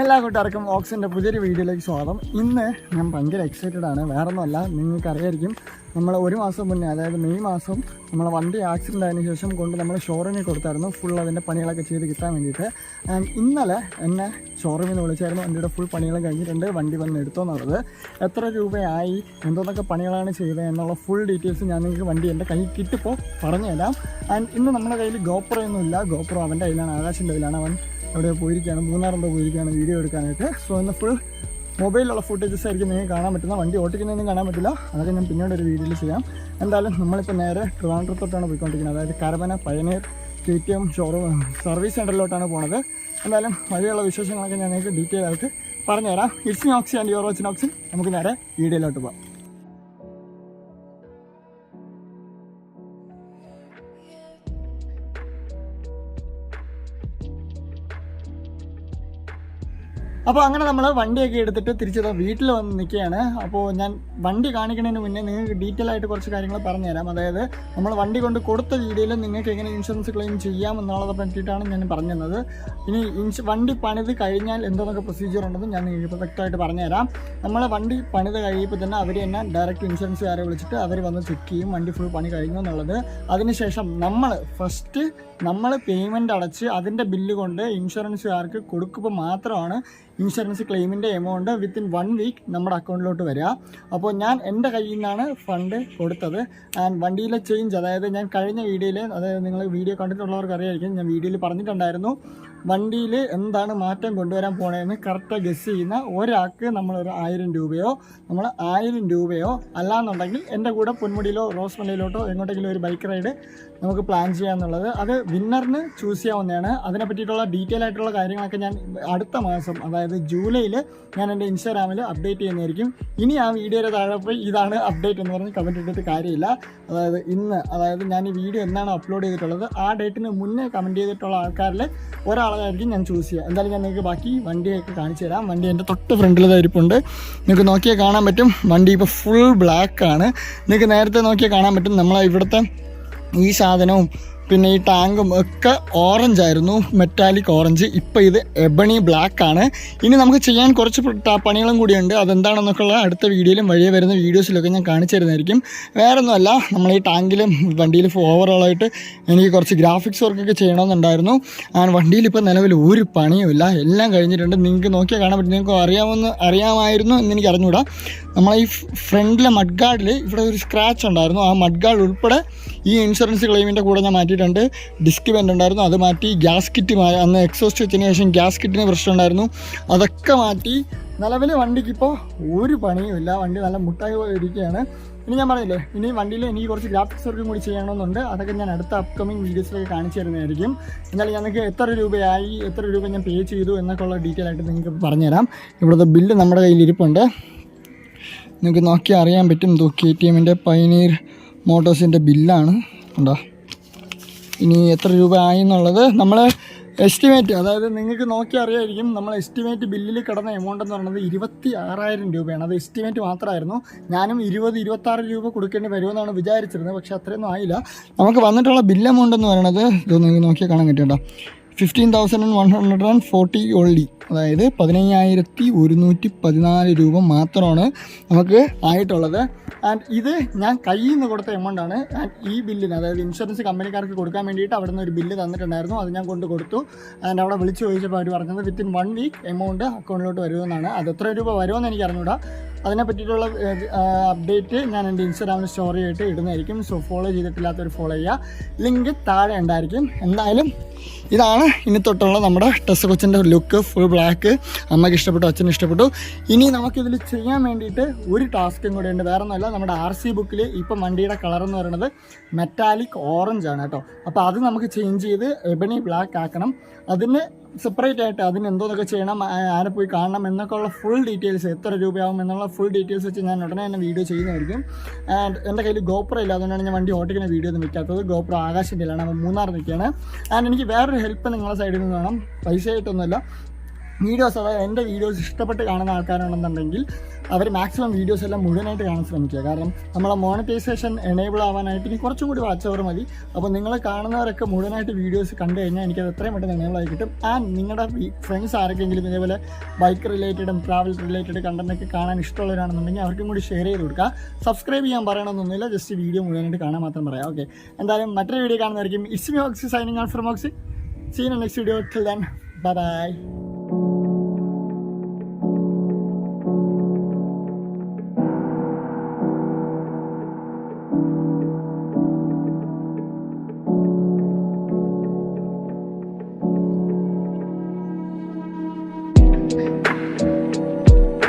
എല്ലാ കൂട്ടുകാർക്കും ഓക്സിന്റെ പുതിയൊരു വീഡിയോയിലേക്ക് സ്വാഗതം. ഇന്ന് ഞാൻ ഭയങ്കര എക്സൈറ്റഡ് ആണ്. വേറെ ഒന്നുമല്ല നിങ്ങൾക്ക് അറിയായിരിക്കും നമ്മൾ ഒരു മാസം മുന്നേ അതായത് മെയ് മാസം നമ്മൾ വണ്ടി ആക്സിഡന്റ് ആയതിനു ശേഷം കൊണ്ട് നമ്മൾ ഷോറൂമിൽ കൊടുത്തായിരുന്നു. ഫുൾ അതിന്റെ പണികളൊക്കെ ചെയ്ത് കിട്ടാൻ വേണ്ടിയിട്ട്. ആൻഡ് ഇന്നലെ എന്നെ ഷോറൂമിൽ നിന്ന് വിളിച്ചായിരുന്നു. വണ്ടിയുടെ ഫുൾ പണികളും കഴിഞ്ഞിട്ടുണ്ട്. വണ്ടി വന്ന് എടുത്തോന്നുള്ളത് എത്ര രൂപയായി? എന്തോന്നൊക്കെ പണികളാണ് ചെയ്തത് എന്നുള്ള ഫുൾ ഡീറ്റെയിൽസ് ഞാൻ നിങ്ങൾക്ക് വണ്ടി എന്റെ കയ്യിൽ കിട്ടിപ്പോൾ പറഞ്ഞുതരാം. ആൻഡ് ഇന്ന് നമ്മുടെ കയ്യിൽ ഗോപ്രോ ഒന്നുമില്ല. ഗോപ്രോ അവന്റെ കയ്യിലാണ്. ആകാശിന്റെ കയ്യിലാണ്. അവൻ അവിടെ പോയിരിക്കുകയാണ്. മൂന്നാറെന്തോ പോയിരിക്കുകയാണ് വീഡിയോ എടുക്കാനായിട്ട്. സോ ഇന്ന് ഫുൾ മൊബൈലിലുള്ള ഫുട്ടേജസ് ആയിരിക്കും നിങ്ങൾക്ക് കാണാൻ പറ്റുന്ന വണ്ടി ഓടിക്കുന്നതൊന്നും കാണാൻ പറ്റില്ല. അതൊക്കെ ഞാൻ പിന്നീട് ഒരു വീഡിയോയിൽ ചെയ്യാം. എന്തായാലും നമ്മളിപ്പോൾ നേരെ ട്രിവാൻഡ്രത്തോട്ടാണ് പോയിക്കൊണ്ടിരിക്കുന്നത്. അതായത് കരവന pioneer K T M showroom service സെന്ററിലോട്ടാണ് പോണത്. എന്തായാലും വഴിയുള്ള വിശേഷങ്ങളൊക്കെ ഞാൻ നിങ്ങൾക്ക് ഡീറ്റെയിൽ ആയിട്ട് പറഞ്ഞുതരാം. It's Noxy and your watch Noxy നമുക്ക് നേരെ വീഡിയോയിലോട്ട് പോകാം. അപ്പോൾ അങ്ങനെ നമ്മൾ വണ്ടിയൊക്കെ എടുത്തിട്ട് തിരിച്ചത് വീട്ടിൽ വന്ന് നിൽക്കുകയാണ് അപ്പോൾ ഞാൻ വണ്ടി കാണിക്കുന്നതിന് മുന്നേ നിങ്ങൾക്ക് ഡീറ്റെയിൽ ആയിട്ട് കുറച്ച് കാര്യങ്ങൾ പറഞ്ഞുതരാം. അതായത് നമ്മൾ വണ്ടി കൊണ്ട് കൊടുത്ത രീതിയിൽ നിങ്ങൾക്ക് എങ്ങനെ ഇൻഷുറൻസ് ക്ലെയിം ചെയ്യാം എന്നുള്ളത് പറ്റിയിട്ടാണ് ഞാൻ പറഞ്ഞത് ഇനി ഇൻഷു വണ്ടി പണിത് കഴിഞ്ഞാൽ എന്തോന്നൊക്കെ പ്രൊസീജിയർ ഉണ്ടെന്ന് ഞാൻ നിങ്ങൾക്ക് വ്യക്തമായിട്ട് പറഞ്ഞുതരാം. നമ്മൾ വണ്ടി പണിത് കഴിയുമ്പോൾ തന്നെ അവർ തന്നെ ഡയറക്റ്റ് ഇൻഷുറൻസുകാരെ വിളിച്ചിട്ട് അവർ വന്ന് ചെക്ക് ചെയ്യും വണ്ടി ഫുൾ പണി കഴിഞ്ഞു എന്നുള്ളത്. അതിനുശേഷം നമ്മൾ ഫസ്റ്റ് നമ്മൾ പേയ്മെന്റ് അടച്ച് അതിന്റെ ബില്ല് കൊണ്ട് ഇൻഷുറൻസുകാർക്ക് കൊടുക്കുമ്പോൾ മാത്രമാണ് ഇൻഷുറൻസ് ക്ലെയിമിന്റെ എമൗണ്ട് വിത്തിൻ വൺ വീക്ക് നമ്മുടെ അക്കൗണ്ടിലോട്ട് വരിക. അപ്പോൾ ഞാൻ എന്റെ കയ്യിൽ നിന്നാണ് ഫണ്ട് കൊടുത്തത്. ആൻഡ് വണ്ടിയിലെ ചേഞ്ച് അതായത് ഞാൻ കഴിഞ്ഞ വീഡിയോയിൽ അതായത് നിങ്ങൾ വീഡിയോ കണ്ടിട്ടുള്ളവർക്ക് അറിയായിരിക്കും ഞാൻ വീഡിയോയിൽ പറഞ്ഞിട്ടുണ്ടായിരുന്നു. വണ്ടിയിൽ എന്താണ് മാറ്റം കൊണ്ടുവരാൻ പോണതെന്ന് കറക്റ്റ് ഗസ് ചെയ്യുന്ന ഒരാൾക്ക് നമ്മളൊരു ആയിരം രൂപയോ നമ്മൾ ആയിരം രൂപയോ അല്ലാന്നുണ്ടെങ്കിൽ എന്റെ കൂടെ പൊന്മുടിയിലോ റോസ് മലയിലോട്ടോ എങ്ങോട്ടെങ്കിലും ഒരു ബൈക്ക് റൈഡ് നമുക്ക് പ്ലാൻ ചെയ്യാമെന്നുള്ളത് അത് വിന്നറിന് ചൂസ് ചെയ്യാവുന്നതാണ്. അതിനെ പറ്റിയിട്ടുള്ള ഡീറ്റെയിൽ ആയിട്ടുള്ള കാര്യങ്ങളൊക്കെ ഞാൻ അടുത്ത മാസം അതായത് ജൂലൈയിൽ ഞാൻ എന്റെ ഇൻസ്റ്റാഗ്രാമിൽ അപ്ഡേറ്റ് ചെയ്യുന്നതായിരിക്കും. ഇനി ആ വീഡിയോയുടെ താഴെ പോയി ഇതാണ് അപ്ഡേറ്റ് എന്ന് പറഞ്ഞ് കമന്റ് ഇട്ടിട്ട് കാര്യമില്ല. അതായത് ഇന്ന് അതായത് ഞാൻ ഈ വീഡിയോ എന്നാണ് അപ്ലോഡ് ചെയ്തിട്ടുള്ളത് ആ ഡേറ്റിന് മുന്നേ കമന്റ് ചെയ്തിട്ടുള്ള ആൾക്കാരിൽ ഒരാളായിരിക്കും ഞാൻ ചൂസ് ചെയ്യുക. എന്തായാലും ഞാൻ നിങ്ങൾക്ക് ബാക്കി വണ്ടിയൊക്കെ കാണിച്ചു തരാം. വണ്ടി എന്റെ തൊട്ട് ഫ്രണ്ടിൽ ഇരിപ്പുണ്ട്. നിങ്ങൾക്ക് നോക്കിയാൽ കാണാൻ പറ്റും. വണ്ടി ഇപ്പോൾ ഫുൾ ബ്ലാക്ക് ആണ്. നിങ്ങൾക്ക് നേരത്തെ നോക്കിയാൽ കാണാൻ പറ്റും. നമ്മളെ ഇവിടുത്തെ ഈ സാധനവും പിന്നെ ഈ ടാങ്കും ഒക്കെ ഓറഞ്ച് ആയിരുന്നു. മെറ്റാലിക് ഓറഞ്ച് ഇപ്പോൾ ഇത് എബണി ബ്ലാക്ക് ആണ്. ഇനി നമുക്ക് ചെയ്യാൻ കുറച്ച് പണികളും കൂടിയുണ്ട്. അതെന്താണെന്നൊക്കെ ഉള്ള അടുത്ത വീഡിയോയിലും വഴിയെ വരുന്ന വീഡിയോസിലൊക്കെ ഞാൻ കാണിച്ചു തരുന്നതായിരിക്കും. വേറെ ഒന്നുമല്ല നമ്മൾ ഈ ടാങ്കിലും വണ്ടിയിൽ ഓവറോളായിട്ട് എനിക്ക് കുറച്ച് ഗ്രാഫിക്സ് വർക്കൊക്കെ ചെയ്യണമെന്നുണ്ടായിരുന്നു. ആ വണ്ടിയിൽ ഇപ്പോൾ നിലവിൽ ഒരു പണിയുമില്ല എല്ലാം കഴിഞ്ഞിട്ടുണ്ട്. നിങ്ങൾക്ക് നോക്കിയാൽ കാണാൻ പറ്റും. നിങ്ങൾക്ക് അറിയാമെന്ന് അറിയാമായിരുന്നു എന്ന് എനിക്ക് അറിഞ്ഞുകൂടാ. നമ്മൾ ഈ ഫ്രണ്ടിലെ മഡ്ഗാർഡിൽ ഇവിടെ ഒരു സ്ക്രാച്ച് ഉണ്ടായിരുന്നു. ആ മഡ്ഗാർഡ് ഉൾപ്പെടെ ഈ ഇൻഷുറൻസ് ക്ലെയിമിന്റെ കൂടെ ഞാൻ മാറ്റിയിട്ടുണ്ട് ഡിസ്ക് വെന്റ് ഉണ്ടായിരുന്നു. അത് മാറ്റി ഗ്യാസ് കിറ്റ് അന്ന് എക്സോസ്റ്റ് വെച്ചതിന് ശേഷം ഗ്യാസ് കിറ്റിന് പ്രശ്നം ഉണ്ടായിരുന്നു. അതൊക്കെ മാറ്റി നിലവിൽ വണ്ടിക്ക് ഇപ്പോൾ ഒരു പണിയുമില്ല വണ്ടി നല്ല മുട്ടായി പോലെ ഇരിക്കുകയാണ്. ഇനി ഞാൻ പറഞ്ഞില്ലേ ഇനി വണ്ടിയിൽ എനിക്ക് കുറച്ച് ഗ്രാഫിക്സ് വർക്കും കൂടി ചെയ്യണമെന്നുണ്ട്. അതൊക്കെ ഞാൻ അടുത്ത അപ്കമിങ് വീഡിയോസിലൊക്കെ കാണിച്ചു തരുന്നതായിരിക്കും. എന്നാലും ഞങ്ങൾക്ക് എത്ര രൂപയായി എത്ര രൂപ ഞാൻ പേ ചെയ്തു എന്നൊക്കെ ഉള്ള ഡീറ്റെയിൽ ആയിട്ട് നിങ്ങൾക്ക് പറഞ്ഞുതരാം. ഇവിടുത്തെ ബില്ല് നമ്മുടെ കയ്യിൽ ഇരിപ്പുണ്ട്. നിങ്ങൾക്ക് നോക്കി അറിയാൻ പറ്റും. കെ ടി എമ്മിന്റെ പൈനീർ മോട്ടോഴ്സിന്റെ ബില്ലാണ് ഉണ്ടോ ഇനി എത്ര രൂപ ആയി എന്നുള്ളത് നമ്മൾ എസ്റ്റിമേറ്റ് അതായത് നിങ്ങൾക്ക് നോക്കി അറിയായിരിക്കും നമ്മൾ എസ്റ്റിമേറ്റ് ബില്ലിൽ കിടന്ന എമൗണ്ട് എന്ന് പറയുന്നത് ഇരുപത്തി ആറായിരം രൂപയാണ്. അത് എസ്റ്റിമേറ്റ് മാത്രമായിരുന്നു. ഞാനും ഇരുപത് ഇരുപത്താറ് രൂപ കൊടുക്കേണ്ടി വരുമെന്നാണ് വിചാരിച്ചിരുന്നത് പക്ഷേ അത്രയൊന്നും ആയില്ല. നമുക്ക് വന്നിട്ടുള്ള ബില്ല് എമൗണ്ട് എന്ന് പറയുന്നത് ഇത് നിങ്ങൾക്ക് നോക്കിയാൽ കാണാൻ കിട്ടുന്നുണ്ടോ fifteen thousand one hundred and forty only. അതായത് പതിനയ്യായിരത്തി ഒരുന്നൂറ്റി പതിനാല് രൂപ മാത്രമാണ് നമുക്ക് ആയിട്ടുള്ളത്. ആൻഡ് ഇത് ഞാൻ കയ്യിൽ നിന്ന് കൊടുത്ത എമൗണ്ട് ആണ്. ആൻഡ് ഈ ബില്ലിന് അതായത് ഇൻഷുറൻസ് കമ്പനിക്കാർക്ക് കൊടുക്കാൻ വേണ്ടിയിട്ട് അവിടെ നിന്ന് ഒരു ബില്ല് തന്നിട്ടുണ്ടായിരുന്നു. അത് ഞാൻ കൊണ്ട് കൊടുത്തു. ആൻഡ് അവിടെ വിളിച്ച് ചോദിച്ചപ്പോൾ അവർ പറഞ്ഞത് വിത്തിൻ വൺ വീക്ക് എമൗണ്ട് അക്കൗണ്ടിലോട്ട് വരുമെന്നാണ്. അത് എത്ര രൂപ വരുമെന്ന് എനിക്ക് അറിഞ്ഞൂടാ അതിനെ പറ്റിയിട്ടുള്ള അപ്ഡേറ്റ് ഞാൻ എന്റെ ഇൻസ്റ്റാഗ്രാമിൽ സ്റ്റോറി ആയിട്ട് ഇടുന്നതായിരിക്കും. സോ ഫോളോ ചെയ്തിട്ടില്ലാത്തവർ ഫോളോ ചെയ്യുക. ലിങ്ക് താഴെ ഉണ്ടായിരിക്കും. എന്തായാലും ഇതാണ് ഇനി തൊട്ടുള്ള നമ്മുടെ ടെസ് കൊച്ചിന്റെ ലുക്ക് ഫുൾ ബ്ലാക്ക് അമ്മയ്ക്ക് ഇഷ്ടപ്പെട്ടു അച്ഛന് ഇഷ്ടപ്പെട്ടു. ഇനി നമുക്കിതിൽ ചെയ്യാൻ വേണ്ടിയിട്ട് ഒരു ടാസ്കും കൂടെ ഉണ്ട്. വേറെ ഒന്നുമല്ല നമ്മുടെ ആർ സി ബുക്കിൽ ഇപ്പം വണ്ടിയുടെ കളർ എന്ന് പറയുന്നത് മെറ്റാലിക് ഓറഞ്ച് ആണ് കേട്ടോ. അപ്പോൾ അത് നമുക്ക് ചേഞ്ച് ചെയ്ത് എബണി ബ്ലാക്ക് ആക്കണം. അതിന് സെപ്പറേറ്റ് ആയിട്ട് അതിന് എന്തോന്നൊക്കെ ചെയ്യണം ആരെ പോയി കാണണം എന്നൊക്കെ ഉള്ള ഫുൾ ഡീറ്റെയിൽസ് എത്ര രൂപയാവും എന്നുള്ള ഫുൾ ഡീറ്റെയിൽസ് വെച്ച് ഞാൻ ഉടനെ തന്നെ വീഡിയോ ചെയ്യുന്നതായിരിക്കും. ആൻഡ് എന്റെ കയ്യിൽ ഗോപ്രോ ഇല്ല അതുകൊണ്ടാണ് ഞാൻ വണ്ടി ഓട്ടിക്കുന്ന വീഡിയോ ഒന്നും വെക്കാത്തത്. ഗോപ്രോ ആകാശിന്റെയിലാണ് അപ്പോൾ മൂന്നാർ നിൽക്കുകയാണ്. ആൻഡ് എനിക്ക് വേറൊരു ഹെൽപ്പ് നിങ്ങളുടെ സൈഡിൽ നിന്ന് വേണം. പൈസ ആയിട്ടൊന്നുമല്ല വീഡിയോസ് അതായത് എന്റെ വീഡിയോസ് ഇഷ്ടപ്പെട്ട് കാണുന്ന ആൾക്കാരാണെന്നുണ്ടെങ്കിൽ അവർ മാക്സിമം വീഡിയോസ് എല്ലാം മുഴുവനായിട്ട് കാണാൻ ശ്രമിക്കുക. കാരണം നമ്മളെ മോണിറ്റൈസേഷൻ എനേബിൾ ആവാനായിട്ട് ഇനി കുറച്ചും കൂടി വാച്ച് അവർ മതി. അപ്പോൾ നിങ്ങൾ കാണുന്നവരൊക്കെ മുഴുവനായിട്ട് വീഡിയോസ് കണ്ടു കഴിഞ്ഞാൽ എനിക്കത് എത്രയും പെട്ടെന്ന് എനേബിൾ ആയി കിട്ടും. ആൻഡ് നിങ്ങളുടെ ഫ്രണ്ട്സ് ആർക്കെങ്കിലും ഇതേപോലെ ബൈക്ക് റിലേറ്റഡും ട്രാവൽ റിലേറ്റഡ് കണ്ടന്റൊക്കെ കാണാൻ ഇഷ്ടമുള്ളവരാണെന്നുണ്ടെങ്കിൽ അവർക്കും കൂടി ഷെയർ ചെയ്ത് കൊടുക്കുക. സബ്സ്ക്രൈബ് ചെയ്യാൻ പറയണമെന്നൊന്നുമില്ല ജസ്റ്റ് വീഡിയോ മുഴുവനായിട്ട് കാണാൻ മാത്രം പറയാം. ഓക്കെ എന്തായാലും മറ്റൊരു video കാണുന്നതായിരിക്കും. It's me Oxy signing out from Oxy seen next video till then bye